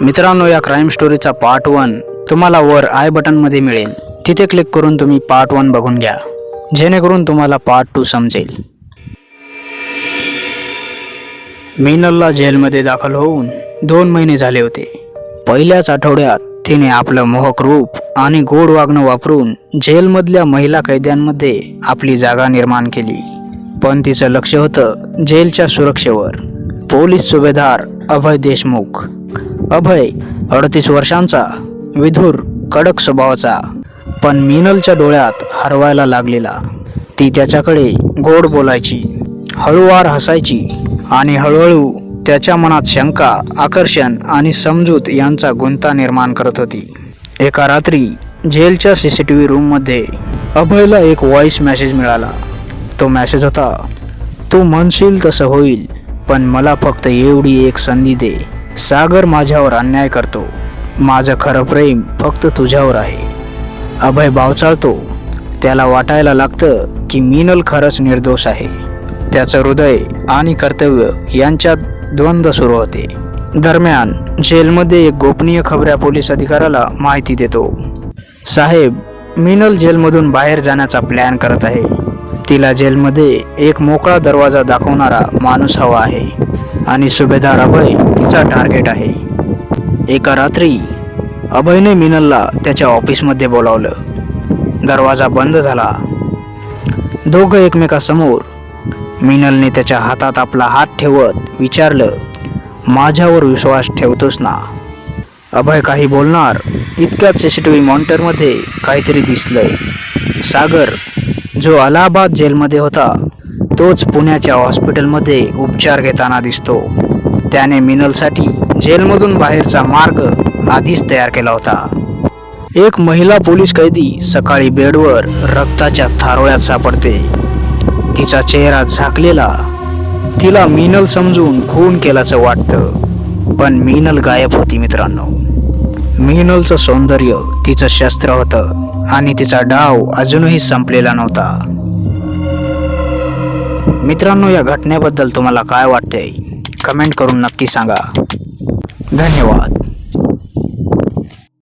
मित्रांनो या crime स्टोरीचा part one तुम्हाला वर आय बटनमध्ये मिळेल. तिथे क्लिक करून तुम्ही पार्ट वन बघून घ्या. जेणेकरून तुम्हाला पार्ट टू समजेल. मिनलला जेलमध्ये दाखल होऊन दोन महिने झाले होते. पहिल्याच आठवड्यात तिने आपलं मोहक रूप आणि गोड वागणं वापरून जेलमधल्या महिला कैद्यांमध्ये आपली जागा निर्माण केली. पण तिचं लक्ष होतं जेलच्या सुरक्षेवर. पोलीस सुभेदार अभय देशमुख. अभय अडतीस वर्षांचा विधुर कडक स्वभावाचा पण मीनलच्या डोळ्यात हरवायला लागलेला. ती त्याच्याकडे गोड बोलायची हळूवार हसायची आणि हळूहळू त्याच्या मनात शंका आकर्षण आणि समजूत यांचा गुंता निर्माण करत होती. एका रात्री जेलच्या सी सी टी व्ही रूममध्ये अभयला एक व्हॉइस मेसेज मिळाला. तो मेसेज होता तू म्हणशील तसं होईल पण मला फक्त एवढी एक संधी दे सागर माझ्यावर अन्याय करतो. माझं खरं प्रेम फक्त तुझ्यावर आहे. अभय बावचाळतो त्याला वाटायला लागतं की मीनल खरंच निर्दोष आहे. त्याचं हृदय आणि कर्तव्य यांच्यात द्वंद्व सुरू होते. दरम्यान जेलमध्ये एक गोपनीय खबऱ्या पोलीस अधिकाऱ्याला माहिती देतो. साहेब मीनल जेलमधून बाहेर जाण्याचा प्लॅन करत आहे. तिला जेलमध्ये एक मोकळा दरवाजा दाखवणारा माणूस हवा आहे. आणि सुभेदार अभय तिचा टार्गेट आहे. एका रात्री अभयने मिनलला त्याच्या ऑफिसमध्ये बोलावलं. दरवाजा बंद झाला. दोघं एकमेकासमोर मिनलने त्याच्या हातात आपला हात ठेवत विचारलं माझ्यावर विश्वास ठेवतोस ना? अभय काही बोलणार इतक्यात सी सी टी व्ही मॉनिटरमध्ये काहीतरी दिसलंय. सागर जो अलाहाबाद जेलमध्ये होता तोच पुण्याच्या हॉस्पिटलमध्ये उपचार घेताना दिसतो. त्याने मिनलसाठी जेलमधून बाहेरचा मार्ग आधीच तयार केला होता. एक महिला पोलीस कैदी सकाळी बेडवर रक्ताच्या थारोळ्यात सापडते. तिचा चेहरा झाकलेला तिला मिनल समजून खून केल्याचं वाटतं. पण मिनल गायब होती मित्रांनो. मिनलचं सौंदर्य तिचं शस्त्र होतं आणि तिचा डाव अजूनही संपलेला नव्हता. मित्रांनो या घटनेबद्दल तुम्हाला काय वाटते कमेंट करून नक्की सांगा. धन्यवाद.